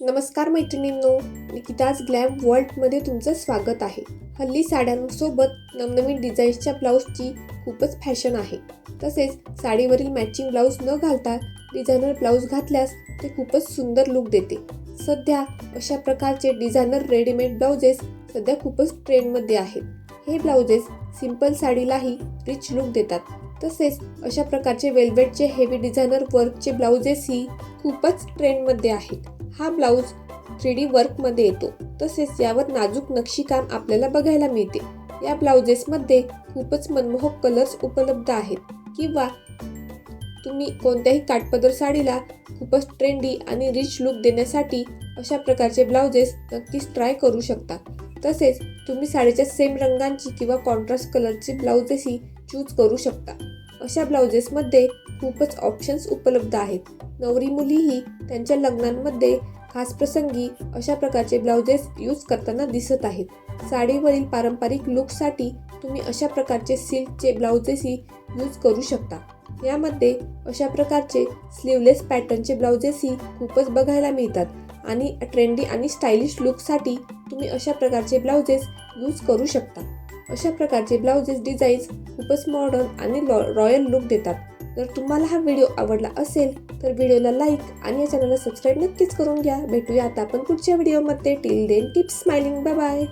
नमस्कार मैत्रिणींनो निकिताज ग्लॅम वर्ल्डमध्ये तुमचं स्वागत आहे. हल्ली साड्यांसोबत नवनवीन डिझाईन्सच्या ब्लाऊजची खूपच फॅशन आहे. तसेच साडीवरील मॅचिंग ब्लाऊज न घालता डिझायनर ब्लाऊज घातल्यास ते खूपच सुंदर लुक देते. सध्या अशा प्रकारचे डिझायनर रेडीमेड ब्लाउजेस सध्या खूपच ट्रेंडमध्ये आहेत. हे ब्लाउजेस सिंपल साडीलाही रिच लुक देतात. तसेच अशा प्रकारचे वेल्वेटचे हेवी डिझायनर वर्कचे ब्लाउजेसही खूपच ट्रेंडमध्ये आहेत. हा ब्लाऊज थ्री डी वर्कमध्ये येतो. तसेच यावर नाजूक नक्षीकाम आपल्याला बघायला मिळते. या ब्लाउजेसमध्ये खूपच मनमोहक कलर्स उपलब्ध आहेत. किंवा तुम्ही कोणत्याही काटपदर साडीला खूपच ट्रेंडी आणि रिच लुक देण्यासाठी अशा प्रकारचे ब्लाउजेस नक्कीच ट्राय करू शकता. तसेच तुम्ही साडीच्या सेम रंगांची किंवा कॉन्ट्रास्ट कलरची ब्लाउजेसही चूज करू शकता. अशा ब्लाउजेसमध्ये खूपच ऑप्शन्स उपलब्ध आहेत. नवरी मुलीही त्यांच्या लग्नांमध्ये खास प्रसंगी अशा प्रकारचे ब्लाउजेस यूज करताना दिसत आहेत. साडीवरील पारंपरिक लुकसाठी तुम्ही अशा प्रकारचे सिल्कचे ब्लाउजेसही यूज करू शकता. यामध्ये अशा प्रकारचे स्लीवलेस पॅटर्नचे ब्लाउजेसही खूपच बघायला मिळतात आणि ट्रेंडी आणि स्टायलिश लुकसाठी तुम्ही अशा प्रकारचे ब्लाउजेस यूज करू शकता. अशा प्रकारचे ब्लाउजेस डिझाईन्स खूपच मॉडर्न आणि लॉ रॉयल लुक देतात. जर तुम्हाला हा व्हिडिओ आवडला असेल तर व्हिडिओला लाईक आणि या चॅनलला सबस्क्राईब नक्कीच करून घ्या. भेटूया आता आपण पुढच्या व्हिडिओमध्ये till then tips smiling bye bye